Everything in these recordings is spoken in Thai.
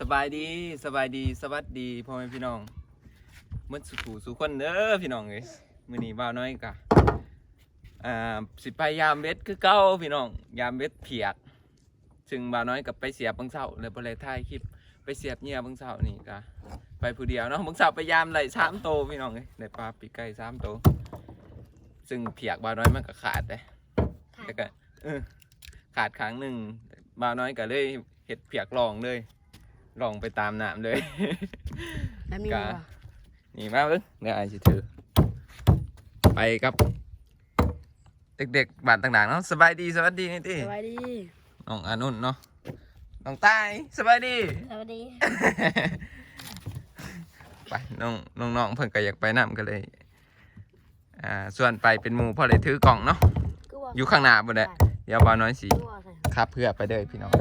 สบายดีสบายดีสวัสดีพ่อแม่พี่น้องเมื่อสุขสู่คนเด้อพี่น้องเอ้ยมื้อนี้บ่าวน้อยกะอ่าสิไปยามเบ็ดคือเก่าพี่น้องยามเบ็ดเพียกซึ่งบ่าวน้อยกับไปเสียบบังเสาเลยบ่ได้ถ่ายคลิปไปเสียบเหยื่อบังเสานี่กะไปผู้เดียวเนาะบังเสาไปยามไหลสามโตวพี่น้องเอ้ยได้ปลาปีกไก่สามโตวซึ่งเพียกบ่าวน้อยมันก็ขาดเลยแต่ก็เออขาดครั้งหนึ่งบ่าวน้อยก็เลยเห็ดเปียกลองเลย ลองไปตามน้ำเลยแล้วมีกะบ่นี่มาเบิ่งเดี๋ยวไอ้สิถือ ไปกับ เด็กๆบ้านต่างๆเนาะสบายดีสวัสดีนี่ติสวัสดีน้องอานุนเนาะน้องตายสบายดี สวัสดี ไปน้องน้องน้องเพิ่นก็อยากไปน้ำกันเลยอ่าส่วนไปเป็นหมู่พอได้ถือกล่องเนาะกูว่าอยู่ข้างหน้าบ่ได้เดี๋ยวบ่าวน้อยสิกูว่าใส่ขับเพื่อไปเด้อพี่น้อง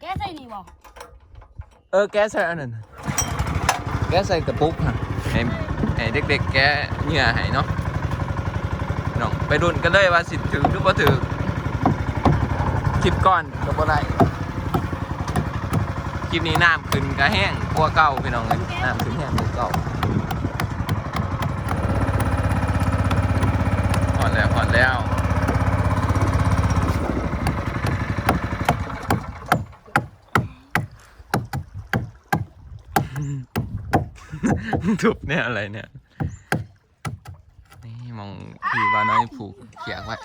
แกใส่นี่บ่ เออแกใส่อันนั้นน่ะแกใส่กระปุกฮะให้ให้เด็กๆแกเหงื่อให้เนาะน้องไปดุนกันเลยว่าสิถึงหรือบ่าถึงคลิปก่อนก็บ่ได้คลิปนี้น้ำขึ้นก็แห้งกว่าเก่าพี่น้องเอ้ยน้ำขึ้นแห้งกว่าเก่าพอดแล้วพอดแล้ว ทุบเนี่ยอะไรเนี่ย นี่มองพี่ว่าน้อยผูกเขียกไว้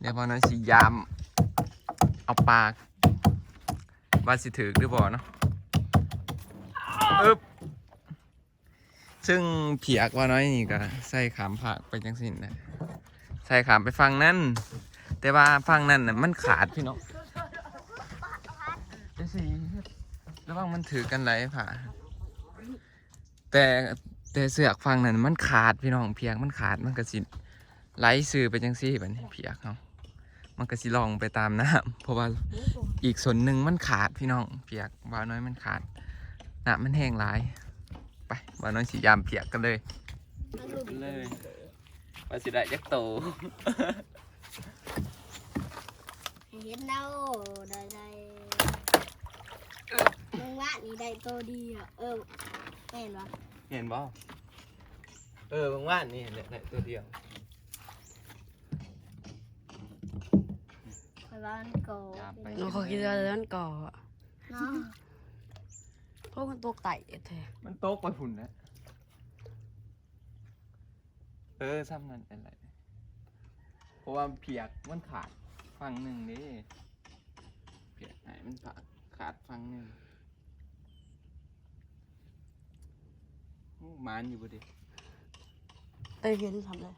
เดี๋ยวว่าน้อยสิยาม เอาปากว่าสิถือหรือบ่เนาะอึบซึ่งเพียกว่าน้อยนี่ก็ใส่ขามผักไปจังสินนะใส่ขามไปฟังนั่นแต่ว่าฟังนั่นน่ะมันขาดพี่น้องเดี๋ยวสิระวังมันถือกันไรผ่า แต่แต่เสือกฟังนั่นมันขาดพี่น้องเพียกมันขาดมันก็สิไหลซื้อไปจังซี่แบบนี้เพียกเขามันก็สิลองไปตามน้ำเพราะว่าอีกส่วนหนึ่งมันขาดพี่น้องเพียกบ่าวน้อยมันขาดน้ำมันแห้งหลายไปบ่าวน้อยสิยามเพียกกันเลยเลยว่าสิได้ยักโตเห็นเราได้ได้มึงว่านี่ได้ตัวดีอะเออ แม่นวะเห็นบ่เออบางว่านนี่เนี่ยเนี่ยตัวเดียวไปบ้านโกยามไปน้องเขาคิดว่าเรื่องก่อเนาะเพราะมันตกไต่แท้มันโต๊ะไปหุ่นนะ เออซ้ำนั่นเป็นไรเพราะว่าเพียกมันขาดฟังหนึ่งนี่เพียกไหนมันขาดขาดฟังหนึ่งโอ้ มานอยู่บ่ดิเต้ยเห็นทำเลย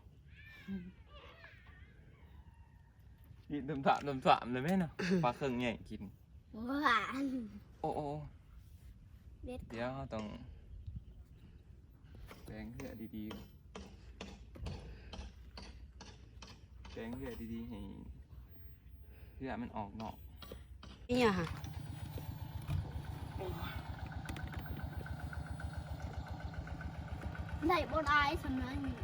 กินตำถามตำถามเลยไหมเนาะปลาเครื่องใหญ่กิน หวานโอ้โอ้เด็ดเดี๋ยวเราต้องแปลงเหือดีๆก่อนแปลงเหือดีๆให้เหือมันออกนอก นี่อะฮะ ได้บนไอ้สำนักนี่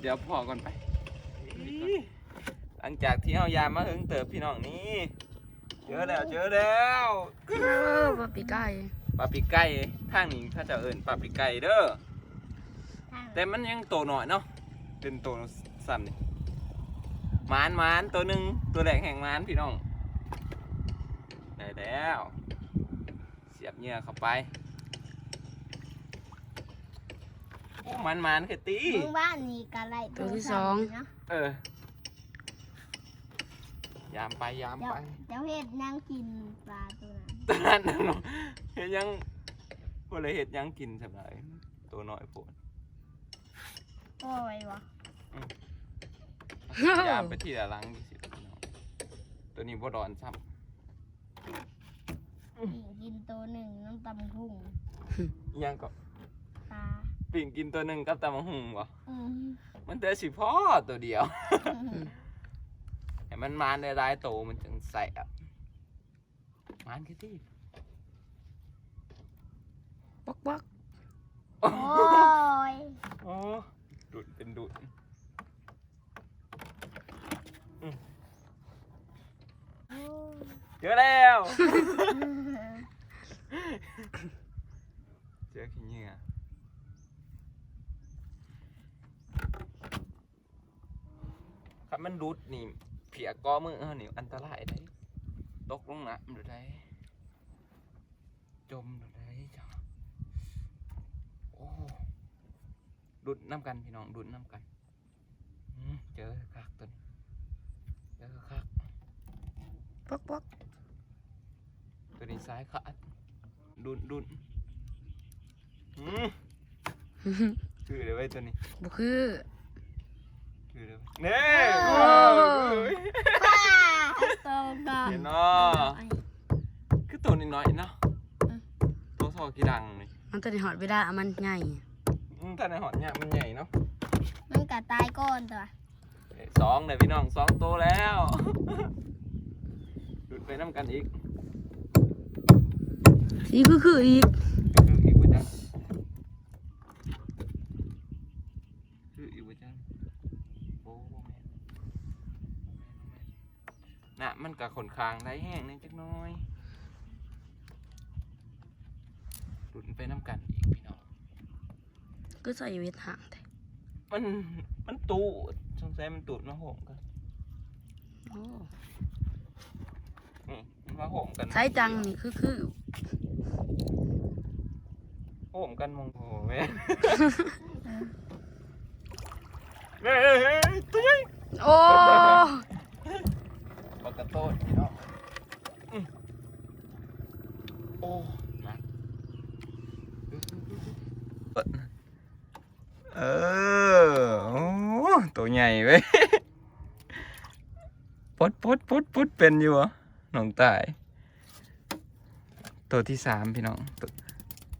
เดี๋ยวพอก่อนไป หลังจากที่เอายามาหึงเติบพี่น้องนี่เจอแล้วเจอแล้วเออว่าปีไก่ปลาปีกไก่ทางนี้เขาจะเอิ้นปลาปีกไก่เด้อทางแต่มันยังโตหน่อยเนาะเป็นโต ซ้ำนี่หมานหมานตัวหนึ่งตัวแรกแห่งหมานพี่น้องได้แล้ว เสียบเหงื่อเข้าไปโอ้หมันหมานคือตีมึงว่านี่กะไรเนาะเออยามไปยามเดี๋ยวไปเดี๋ยวเห็ดนางกินปลาตัวนั้นตอนนั้นน่ะเนาะเห็ดยังพวกเลยเห็ดยังกินสบายตัวน้อยโผล่โอ้ยวะ ยามไปที่ละหลังดิสิพี่น้องตัวนี้บ่ดอนซ้กินตัวหนึ่งน้ำตำพุ่งำยังก็ปลาปิ่งกินตัวหนึ่งกับตำมะหุงวะอืมมันแต่สิพ่อตัวเดียวให้มันมานในรายโตมันจึงแสบมานคือที่ปักปักโอ้ยโอ้ดุดเป็นดุดอืม เจอแล้ว เจอขี้เหงื่อครับมันรุดนี่ เผียกอมือเออนี่อันตรายได้ตกลงน้ำดูได้จมดูได้จ้ะโอ้ดุดน้ำกันพี่น้องดุดน้ำกันอืมเจอคักตัวนี้เจอคักป๊อ กป๊อกตัวนี้ซ้ายขาดดุนดุนอืมถือเลยไว้ตัวนี้บ่คือถือเลยไว้เน่โอ้ป้าโตกันเห็นเนาะคือตัวน้อยๆเนาะตัวซอกี่ดังนี่มันตัวนี้หอดเวลามันใหญ่อืมถ้าในหอดเนี่ยมันใหญ่เนาะมันกัดตายก่อนตัวเอ้ยสองเลยพี่น้องสองตัวแล้วดุดไปน้ำกันอีก สีคือคืออีกคืออีกว่าจังคืออีกว่าจังโอ้โหแม่นน่ะมันกับขนคางได้แห้งนิดจักหน้อยดุดไปน้ำกันอีกพี่น้องก็ใส่เวทห่างแต่มันมันตูดสงสัยมันตูดมาโหมกันโอ้นี่มันมาโหมกัน ใช้จังนี่คือคือ โหมกันมองโอ้แม่เฮ้ยเฮ้ยโอ้ปกกระโต้นพี่น้องอืมโอ้นะเออโอ้ตัวใหญ่เว้ยปดปดปดปดเป็นอยู่เหรอน้องตาย ตัวที่สามพี่น้องตัว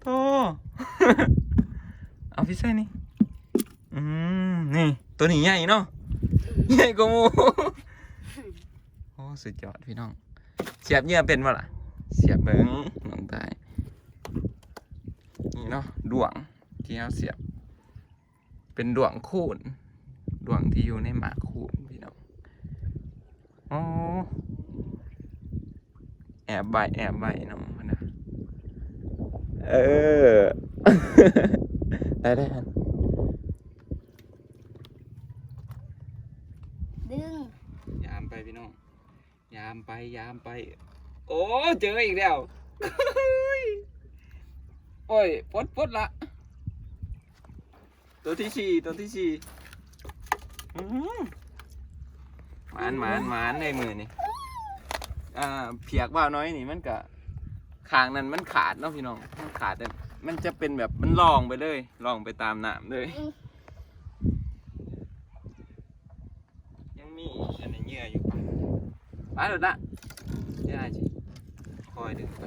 โต เอาพี่ใส่นี่ อืม นี่ ตัวนี้ใหญ่เนาะ ใหญ่กว่าหมูโอ้สุดยอดพี่น้อง เสียบเงื่อเป็นปะล่ะ เสียบเบิ้งน้องตายนี่เนาะดวงที่เราเสียบ เป็นดวงคูณดวงที่อยู่ในหมากคูณพี่น้องโอ้แอบใบแอบใบน้องมัน เออ ได้ได้ครับดึง ยามไปพี่น้อง ยามไปยามไป โอ้เจออีกแล้ว โอ้ยปลดปลดละ ตัวที่สี่ตัวที่สี่อื้อหือหมานหมานหมานในมือนี่อ่าเพียกว่าวน้อยนี่มันกะ คางนั้นมันขาดเนาะพี่น้องมันขาดแต่มันจะเป็นแบบมันลองไปเลยลองไปตามน้ำเลย ยังมีอันนี้เหงื่ออยู่ปะไปเดี๋ยวนะเดี๋ยวอาจิคอยดึงไป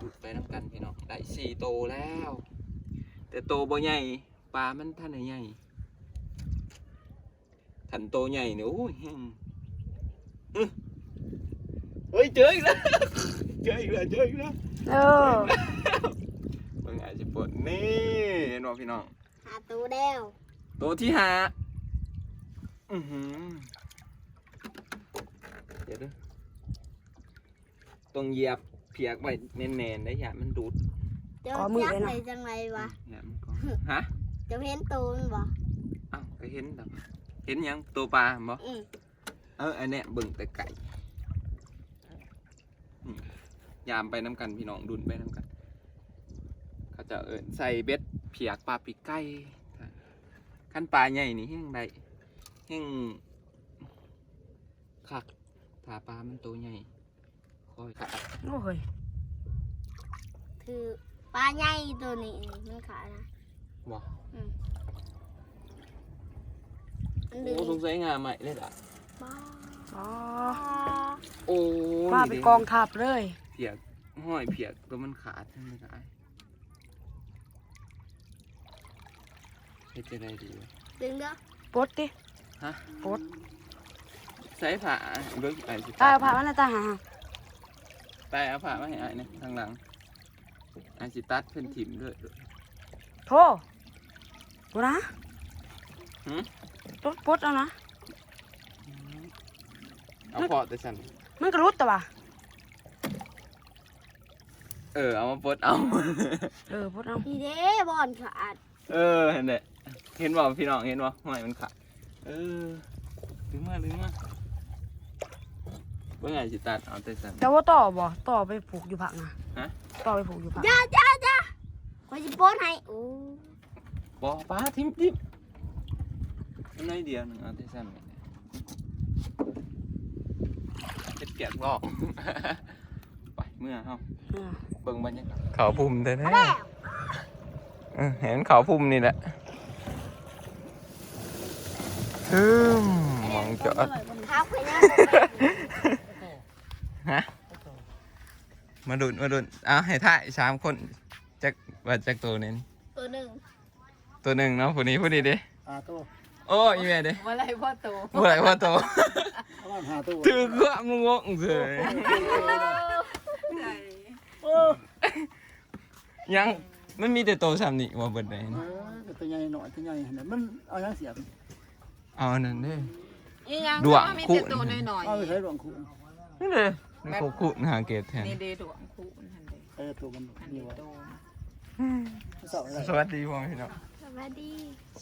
ดูดไปน้ำกันพี่น้องได้สี่โตแล้ว แต่โตบ่ใหญ่ปลามันท่านไหนใหญ่ทันโตใหญ่เนี่ยโอ้ยแห้งอื้อเฮ้ยเจออีกแล้ว เจออีกแล้วเจออีกแล้วเออเบิ่งอาจจะปวดนี่เห็นบ่พี่น้องหาตัวแล้วตัวที่ห้าอือหือเดี๋ยวเด้วยต้องเหยียบเพียกไว้แน่นๆได้อย่ามันดูดเจ้าจักไหนจังไรวะอย่ามันก็ฮะเจ้าเห็นตัวมันบ่อ้าวก็เห็นแต่เห็นหยังตัวปลาบ่อืมเอออันเนี้ยเบิ่งแต่ไก่นี่ ยามไปน้ำกันพี่น้องดุนไปน้ำกัน เขาจะเอินใส่เบ็ดเพียกปลาปีกไก่ขั้นปลาใหญ่นี่แห้งใดแห้งคักถ้าปลามันตัวใหญ่คอยขาดโอ้ยคือปลาใหญ่ตัวนี้นี่มันขาดนะบ่มันดึโอ้งสงสัยงาใหม่เลยล่ะป้าอ๋อโอ้ว่าไปกองทัพเลยเพียกห้อยเพียกตัวมันขาดใช่ไหมได้เฮ็ดจะได้ดีวะดึงเด้อปลดดิฮะปลดใส่ผ้าเบิ่งไอ้สิตายเอาผ่ามันน่ะตาหาตายเอาผ้ามาให้ไอ้เนี่ยทางหลังไอ้สิตัดเพิ่นถิ่มด้วยโทษกูนะหืมรถปดเอานะ เอาพอแต่ฉันมันก็รุดแต่ว่าเออเอามาปลดเอา เออปดเอาพี่เด้บอลขาดเออเห็นเด้เห็นบ่พี่น้องเห็นบ่ห้อยมันขาดเออดึงมาดึงมาเบิ่งไงสิตัดเอาแต่ฉันแต่ว่าต่อบ่ต่อไปผูกอยู่ผักนะฮะ ต่อไปผูกอยู่ผัก จ้าจ้าจ้าคอยจะโป้นให้โอ้บ่ป้าทิมทิมอันน้อยเดียวหนึงเอาแต่ฉันไปเนี่ยเฮ็ดแกะลอกไปเมื่อเฮาเออเบิ่งบรรยากาศเขาพุ่มแท้ๆเออเห็นเขาพุ่มนี่แหละฮึมมองจอดเท้าไปนะฮะมาดุนมาดุนเอาให้ถ่ายสามคนจากว่าจากตัวนี้ตัวหนึ่งตัวหนึ่งเนาะผู้นี้ผู้นี้ดิหาตัวโอ้ยแม่ดิว่าไรพ่อโตผู้ไหนพ่อโตประมาณหาตัวถือความงงเลยเออ ยังมันมีแต่โตสามนี่ว่าเบิดไหนเออตัวใหญ่หน่อยตัวใหญ่เห็นไหมมันเอายังเสียบเอาอันนั้นเด้ อีหยังดวงแต่ามีคู่แต่ตัวน้อยเอาไปใช้หลวงคุณนี่เลยนี่โคกุนหาเกตแทนๆนี่เดดวงคู่นั่นเด้ไอ้ตัวมันอันนี่นี้วะโตเสาอะไรสวัสดีพ่อแม่พี่น้องสวัสดี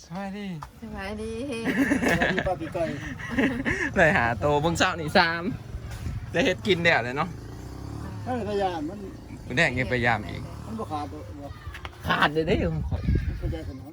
สวัสดีสบายดีมีปลาปีไก่เลยหาโตเบิ่งเช้านี่สามได้เฮ็ดกินแล้วเลยเนาะนั่นพยานมัน แดงยังพยายามอีก มันบ่ขาดตัวบ่ขาดเลยเด้ของข่อยมันพยานขนม